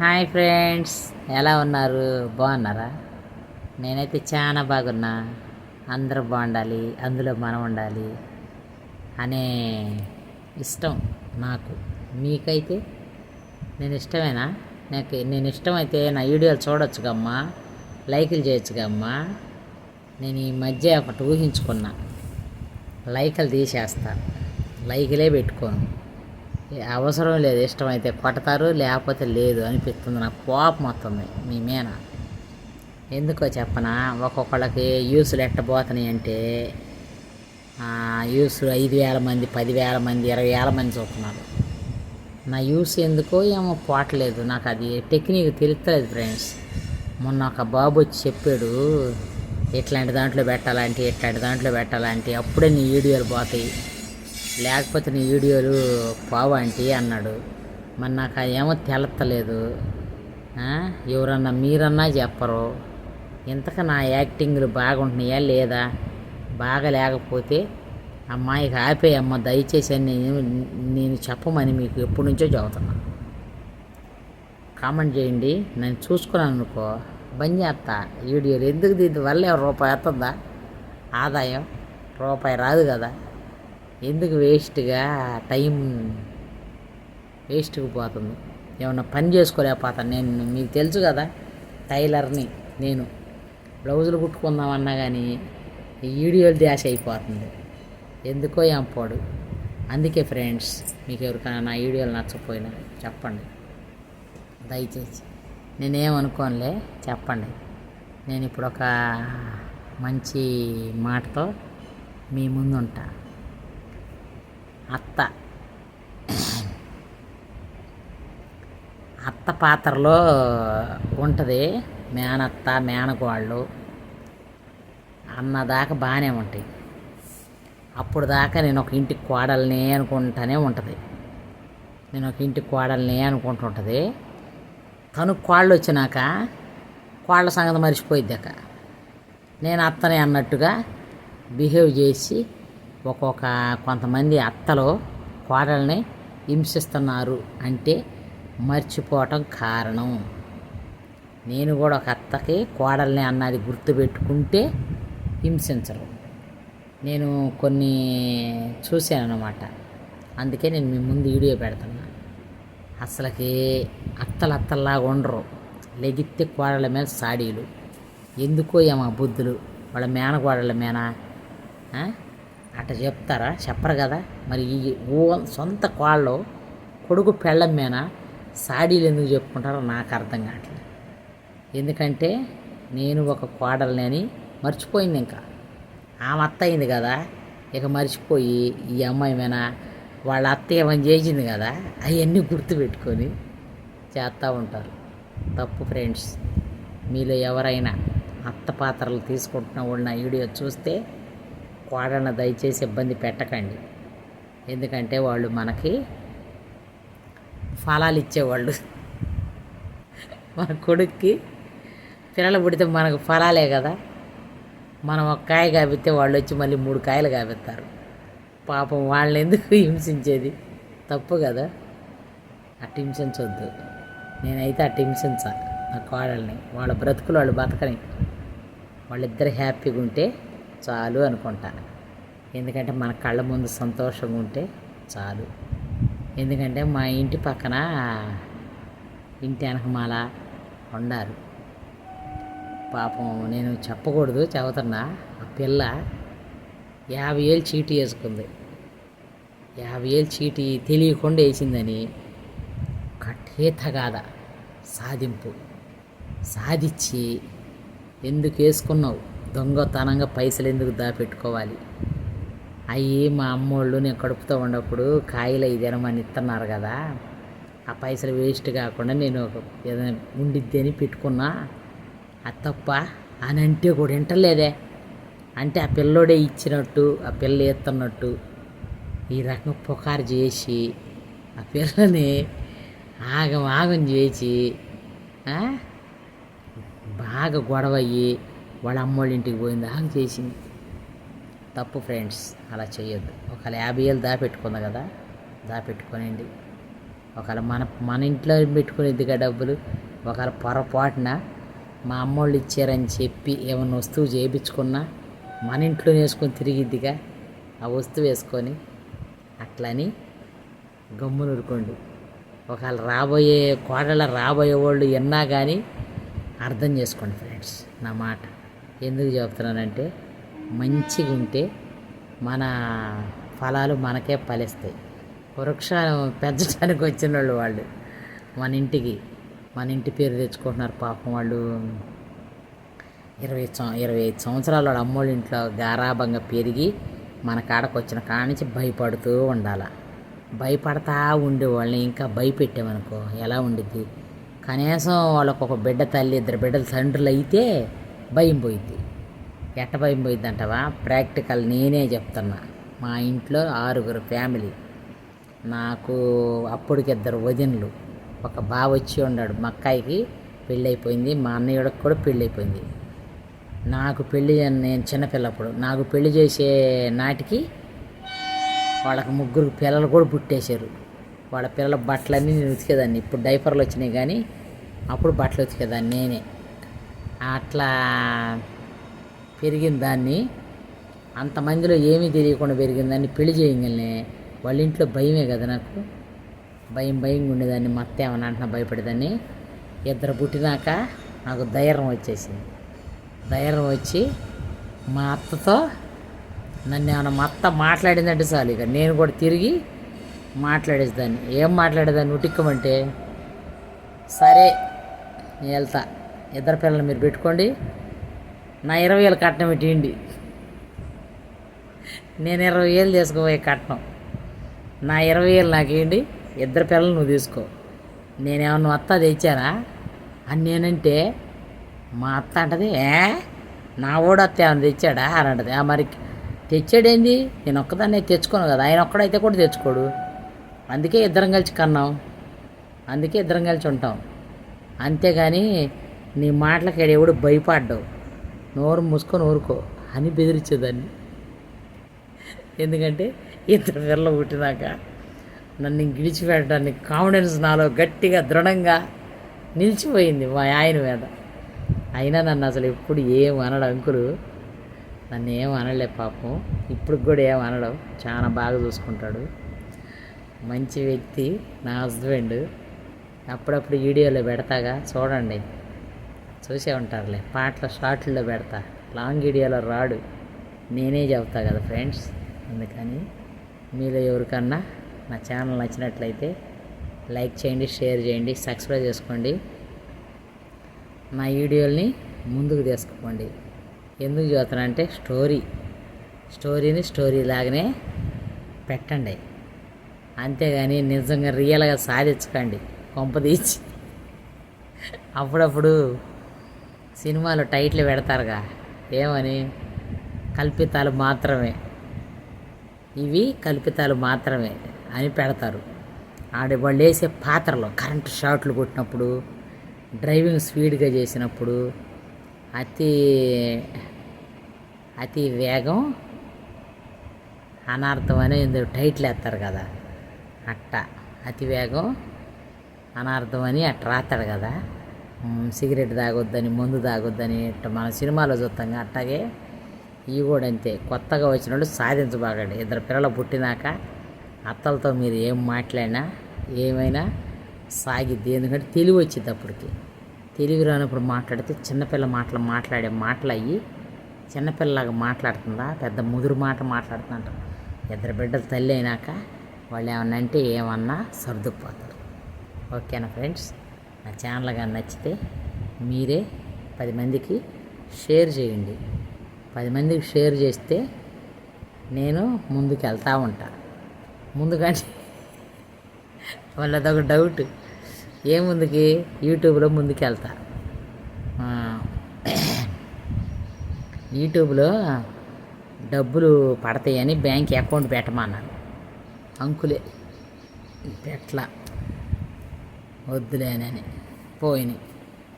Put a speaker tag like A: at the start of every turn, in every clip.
A: Hi friends ఎలా ఉన్నారు? బాగున్నారా? నేనైతే చాలా బాగున్నా. అందరూ బాగుండాలి అందులో మనం ఉండాలి అనే ఇష్టం నాకు. మీకైతే? నేను ఇష్టమేనా? నాకు నేను ఇష్టమైతే నా వీడియోలు చూడొచ్చుగమ్మా లైకులు చేయొచ్చు కమ్మా నేను ఈ మధ్య ఒకటి ఊహించుకున్నా. లైకులు తీసేస్తా. లైకులే పెట్టుకోను. అవసరం లేదు ఇష్టమైతే కొడతారు లేకపోతే లేదు అనిపిస్తుంది నాకు. కోపం వస్తుంది మీ మీద. ఎందుకో చెప్పనా ఒక్కొక్కళ్ళకి యూస్లు ఎట్టబోతున్నాయి అంటే యూస్ ఐదు వేల మంది పదివేల మంది ఇరవై వేల మంది చూస్తున్నారు. నా యూస్ ఎందుకో ఏమో పోవట్లేదు నాకు అది టెక్నిక్ తెలుస్తలేదు ఫ్రెండ్స్. మొన్న ఒక బాబు వచ్చి చెప్పాడు ఇట్లాంటి దాంట్లో పెట్టాలంటే ఇట్లాంటి దాంట్లో పెట్టాలంటే అప్పుడే నీ వీడియోలు పోతాయి. లేకపోతే నీ వీడియోలు పోవాంటి అన్నాడు. మరి నాకు ఏమో తెలత్తలేదు. ఎవరన్నా మీరన్నా చెప్పరు. ఇంతక నా యాక్టింగ్లు బాగుంటున్నాయా లేదా? బాగా లేకపోతే అమ్మాయికి ఆపేయమ్మ దయచేసి అని నేను నేను చెప్పమని మీకు ఎప్పటి నుంచో చెబుతున్నా. కామెంట్ చేయండి. నేను చూసుకున్నాను అనుకో. బంద్ చేస్తా. వీడియోలు ఎందుకు దీని వల్ల ఏమో రూపాయి వస్తుందా? ఆదాయం రూపాయి రాదు కదా. ఎందుకు వేస్ట్గా టైం వేస్ట్గా పోతుంది? ఏమన్నా పని చేసుకోలేకపోతాను నేను. మీకు తెలుసు కదా టైలర్ని నేను. బ్లౌజులు కుట్టుకుందామన్నా కానీ ఈ వీడియోలు డ్యాష్ అయిపోతుంది. ఎందుకో ఎంపోడు అందుకే ఫ్రెండ్స్ మీకు ఎవరికైనా నా వీడియోలు నచ్చకపోయినా చెప్పండి. దయచేసి. నేనేమనుకోనులే చెప్పండి. నేను ఇప్పుడు ఒక మంచి మాటతో మీ ముందుంటా. అత్త. అత్త పాత్రలో ఉంటుంది మేనత్త మేనకోళ్ళు అన్నదాకా బాగానే ఉంటాయి. అప్పుడు దాకా నేను ఒక ఇంటికి కోడల్ని అనుకుంటానే ఉంటుంది. నేను ఒక ఇంటికి కోడల్ని అనుకుంటుంటుంది. తను కోళ్ళు వచ్చినాక కోళ్ళ సంగతి మర్చిపోయిద్దాక అక్క. నేను అత్తనే అన్నట్టుగా బిహేవ్ చేసి ఒక్కొక్క కొంతమంది అత్తలు కోడల్ని హింసిస్తున్నారు అంటే మర్చిపోవటం కారణం. నేను కూడా ఒక అత్తకి కోడల్ని అన్నది గుర్తుపెట్టుకుంటే హింసించరు. నేను కొన్ని చూశాను అన్నమాట అందుకే నేను మీ ముందు వీడియో పెడుతున్నా. అసలుకి అత్తలు అత్తల్లాగా ఉండరు. లెగిత్తే కోడళ్ళ మీద సాడీలు. ఎందుకో ఏమో బుద్ధులు. వాళ్ళ మేనకోడళ్ళ మేన? అట్ట చెప్తారా? చెప్పరు కదా? మరి ఈ ఓ సొంత కోళ్ళు కొడుకు పెళ్ళం మీద సాడీలు ఎందుకు చెప్పుకుంటారో నాకు అర్థం కావట్లేదు. ఎందుకంటే నేను ఒక కోడల్ని అని మర్చిపోయింది ఇంకా. ఆమె అత్త అయింది కదా? ఇక మర్చిపోయి ఈ అమ్మాయి మీద వాళ్ళ అత్త ఏమని చేసింది కదా? అవన్నీ గుర్తుపెట్టుకొని చేస్తూ ఉంటారు. తప్పు ఫ్రెండ్స్. మీలో ఎవరైనా అత్త పాత్రలు తీసుకుంటున్న వాళ్ళు నా వీడియో చూస్తే కోడలను దయచేసి ఇబ్బంది పెట్టకండి. ఎందుకంటే వాళ్ళు మనకి ఫలాలు ఇచ్చేవాళ్ళు. మన కొడుక్కి పిల్లలు పుడితే మనకు ఫలాలే కదా. మనం ఒక కాయ కాపితే వాళ్ళు వచ్చి మళ్ళీ మూడు కాయలు కాపిస్తారు పాపం వాళ్ళని ఎందుకు హింసించేది? తప్పు కదా. అట్ట హింసించొద్దు నేనైతే అట్ట హింసించ నా కోడల్ని. వాళ్ళ బ్రతుకులు వాళ్ళు బతకని. వాళ్ళిద్దరు హ్యాపీగా ఉంటే చాలు అనుకుంటాను. ఎందుకంటే మన కళ్ళ ముందు సంతోషంగా ఉంటే చాలు. ఎందుకంటే మా ఇంటి పక్కన ఇంటి వెనకమాల ఉండారు పాపం నేను చెప్పకూడదు చదువుతున్నా. ఆ పిల్ల యాభై ఏళ్ళు చీటీ వేసుకుంది. యాభై ఏళ్ళు చీటీ తెలియకుండా వేసిందని కట్టే తగాద సాధింపు సాధించి ఎందుకు వేసుకున్నావు? దొంగతనంగా పైసలు ఎందుకు దాపెట్టుకోవాలి? అవి మా అమ్మోళ్ళు నేను కడుపుతో ఉన్నప్పుడు కాయలు ఐదు ఇస్తున్నారు కదా. ఆ పైసలు వేస్ట్ కాకుండా నేను ఒక ఏదైనా ఉండిద్ది అని పెట్టుకున్నా. అది తప్ప అని అంటే కూడా వింటలేదే. అంటే ఆ పిల్లోడే ఇచ్చినట్టు ఆ పిల్ల ఎత్తున్నట్టు ఈ రకం పుకారు చేసి ఆ పిల్లని ఆగం ఆగం చేసి బాగా గొడవ అయ్యి వాళ్ళ అమ్మోళ్ళ ఇంటికి పోయింది ఆగం చేసింది. తప్పు ఫ్రెండ్స్ అలా చేయొద్దు. ఒకవేళ యాభై ఏళ్ళు దాపెట్టుకుంది కదా దాపెట్టుకోనండి ఒకవేళ మన మన ఇంట్లో పెట్టుకునేదిగా డబ్బులు ఒకవేళ పొరపాటున మా అమ్మోళ్ళు ఇచ్చారని చెప్పి ఏమైనా వస్తువు చేయించుకున్నా మన ఇంట్లో వేసుకొని తిరిగిద్దిగా ఆ వస్తువు వేసుకొని అట్లని గమ్మును ఊరుకోండి. ఒకవేళ రాబోయే కోడల రాబోయే వాళ్ళు ఎన్నా కానీ అర్థం చేసుకోండి ఫ్రెండ్స్ నా మాట. ఎందుకు చెప్తున్నానంటే మంచిగా ఉంటే మన ఫలాలు మనకే ఫలిస్తాయి. వృక్షాలు పెంచడానికి వచ్చిన వాళ్ళు వాళ్ళు మన ఇంటికి మన ఇంటి పేరు తెచ్చుకుంటున్నారు పాపం వాళ్ళు. ఇరవై సం ఇరవై ఐదు సంవత్సరాలు వాళ్ళ అమ్మోళ్ళ ఇంట్లో గారాభంగా పెరిగి మన కాడకు వచ్చిన కాడ నుంచి భయపడుతూ ఉండాల. భయపడతా ఉండే వాళ్ళని ఇంకా భయపెట్టామనుకో ఎలా ఉండిద్ది? కనీసం వాళ్ళకు ఒక బిడ్డ తల్లి ఇద్దరు బిడ్డల తండ్రులు అయితే భయం పోయింది ఎట్ట భయం పోయింది అంటావా? ప్రాక్టికల్ నేనే చెప్తున్నా. మా ఇంట్లో ఆరుగురు ఫ్యామిలీ. నాకు అప్పటికి ఇద్దరు వదినలు. ఒక బావ వచ్చి ఉన్నాడు మా అక్కాయికి పెళ్ళైపోయింది. మా అన్నయ్యడికి కూడా పెళ్ళైపోయింది. నాకు పెళ్ళి నేను చిన్నపిల్లప్పుడు. నాకు పెళ్ళి చేసే నాటికి వాళ్ళకి ముగ్గురు పిల్లలు కూడా పుట్టేశారు. వాళ్ళ పిల్లల బట్టలన్నీ నేను ఉతికేదాన్ని. ఇప్పుడు డైపర్లు వచ్చినాయి కానీ అప్పుడు బట్టలు ఉతికేదాన్ని నేనే. అట్లా పెరిగిన దాన్ని అంతమందిలో ఏమీ తెలియకుండా పెరిగిన దాన్ని పెళ్ళి చేయగలనే వాళ్ళ ఇంట్లో భయమే కదా నాకు. భయం భయంగా ఉండేదాన్ని. మా అంటున్నా భయపడేదాన్ని. ఇద్దరు పుట్టినాక నాకు ధైర్యం వచ్చేసింది. ధైర్యం వచ్చి మా అత్తతో నన్ను ఏమైనా మా అత్త మాట్లాడిందంటే చాలు ఇక. నేను కూడా తిరిగి మాట్లాడేసేదాన్ని ఏం మాట్లాడేదాన్ని? ఉటిక్కమంటే సరే నేను వెళ్తా. ఇద్దరు పిల్లలు మీరు పెట్టుకోండి. నా ఇరవై వేలు కట్నం పెట్టిండి నేను ఇరవై వేలు చేసుకోబోయే కట్నం. నా ఇరవై వేలు నాకేయండి ఇద్దరు పిల్లలు నువ్వు తీసుకో. నేనేమన్నా అత్త తెచ్చారా అని నేనంటే మా అత్త అంటది ఏ? నా ఓడు అత్త ఏమైనా తెచ్చాడా? అని అంటది. ఆ మరి తెచ్చాడేంది? నేను ఒక్కదాన్నే తెచ్చుకోను కదా. ఆయన ఒక్కడైతే కూడా తెచ్చుకోడు. అందుకే ఇద్దరం కలిసి కన్నాం. అందుకే ఇద్దరం కలిసి ఉంటాం. అంతేగాని నీ మాటలకి ఎవడు భయపడ్డావు? నోరు మూసుకొని ఊరుకో. అని బెదిరించేదాన్ని. ఎందుకంటే ఇద్దరు పిల్లలు పుట్టినాక నన్ను గిడిచిపెట్టడానికి కాన్ఫిడెన్స్ నాలో గట్టిగా దృఢంగా నిలిచిపోయింది మా ఆయన మీద. అయినా నన్ను అసలు ఎప్పుడు ఏం అనడు అంకులు. నన్ను ఏం అనలే పాపం. ఇప్పుడు కూడా ఏం అనడం. చాలా బాగా చూసుకుంటాడు. మంచి వ్యక్తి నా హస్బెండ్. అప్పుడప్పుడు వీడియోలో పెడతాగా. చూడండి. చూసే ఉంటారులే. పాటల షార్ట్లో పెడతా. లాంగ్ వీడియోలో రాడు. నేనే చెబుతా కదా ఫ్రెండ్స్. అందుకని మీలో ఎవరికన్నా నా ఛానల్ నచ్చినట్లయితే లైక్ చేయండి షేర్ చేయండి సబ్స్క్రైబ్ చేసుకోండి. నా వీడియోల్ని ముందుకు తీసుకోండి ఎందుకు చూస్తానంటే స్టోరీ. స్టోరీని స్టోరీ లాగానే పెట్టండి. అంతేగాని నిజంగా రియల్గా సాధించకండి. కొంపదీచి అప్పుడప్పుడు సినిమాలో టైటిల్ పెడతారుగా. ఏమని? కల్పితాలు మాత్రమే. ఇవి కల్పితాలు మాత్రమే అని పెడతారు. ఆడ వాళ్ళు వేసే పాత్రలో కరెంటు షాట్లు కొట్టినప్పుడు డ్రైవింగ్ స్పీడ్గా చేసినప్పుడు అతి అతి వేగం అనార్థం అని ఇందులో టైటిల్ వేస్తారు కదా. అట్ట. అతి వేగం అనార్థం అని అట్ట రాస్తాడు కదా. సిగరెట్ తాగొద్దని మందు తాగొద్దని మన సినిమాలో చూస్తాం అట్టాగే ఇవి కూడా అంతే. కొత్తగా వచ్చిన వాళ్ళు సాధించబాగండి ఇద్దరు పిల్లలు పుట్టినాక అత్తలతో మీరు ఏం మాట్లాడినా ఏమైనా సాగిద్ది. ఎందుకంటే తెలివి వచ్చింది అప్పటికి. తెలివి రానప్పుడు మాట్లాడితే చిన్నపిల్ల మాటలు మాట్లాడే మాటలు అయ్యి చిన్నపిల్లలాగా మాట్లాడుతుందా? పెద్ద ముదురు మాట మాట్లాడుతుందంట. ఇద్దరు బిడ్డల తల్లి అయినాక వాళ్ళు ఏమన్నా అంటే ఏమన్నా సర్దుకుపోతారు. ఓకేనా ఫ్రెండ్స్? నా ఛానల్ కానీ నచ్చితే మీరే పది మందికి షేర్ చేయండి. పది మందికి షేర్ చేస్తే నేను ముందుకు వెళ్తూ ఉంటా. ముందుకంటే వాళ్ళది ఒక డౌట్. ఏ ముందుకి? యూట్యూబ్లో ముందుకు వెళ్తా. యూట్యూబ్లో డబ్బులు పడతాయని బ్యాంక్ అకౌంట్ పెట్టమన్నారు అంకులే పెట్ల వద్దులేనని పోయినాయి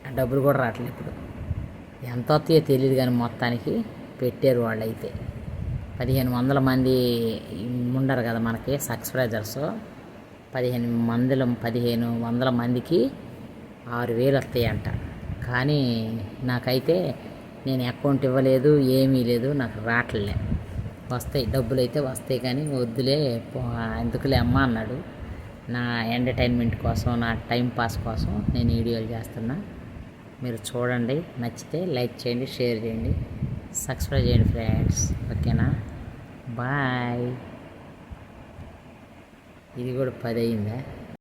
A: ఆ డబ్బులు కూడా రావట్లేదు ఇప్పుడు. ఎంత వస్తాయో తెలియదు కానీ మొత్తానికి పెట్టారు వాళ్ళైతే. పదిహేను వందల మంది ఉండరు కదా మనకి సబ్స్క్రైబర్స్. పదిహేను మందిల పదిహేను వందల మందికి ఆరు వేలు వస్తాయంట. కానీ నాకైతే నేను అకౌంట్ ఇవ్వలేదు ఏమీ లేదు నాకు రావట్లే. వస్తాయి డబ్బులు అయితే వస్తాయి కానీ వద్దులే పో- ఎందుకులే అమ్మ అన్నాడు. నా ఎంటర్టైన్మెంట్ కోసం నా టైం పాస్ కోసం నేను వీడియోలు చేస్తున్నా. మీరు చూడండి నచ్చితే లైక్ చేయండి షేర్ చేయండి సబ్స్క్రైబ్ చేయండి ఫ్రెండ్స్. ఓకేనా? బాయ్. ఇది కూడా పది అయిందా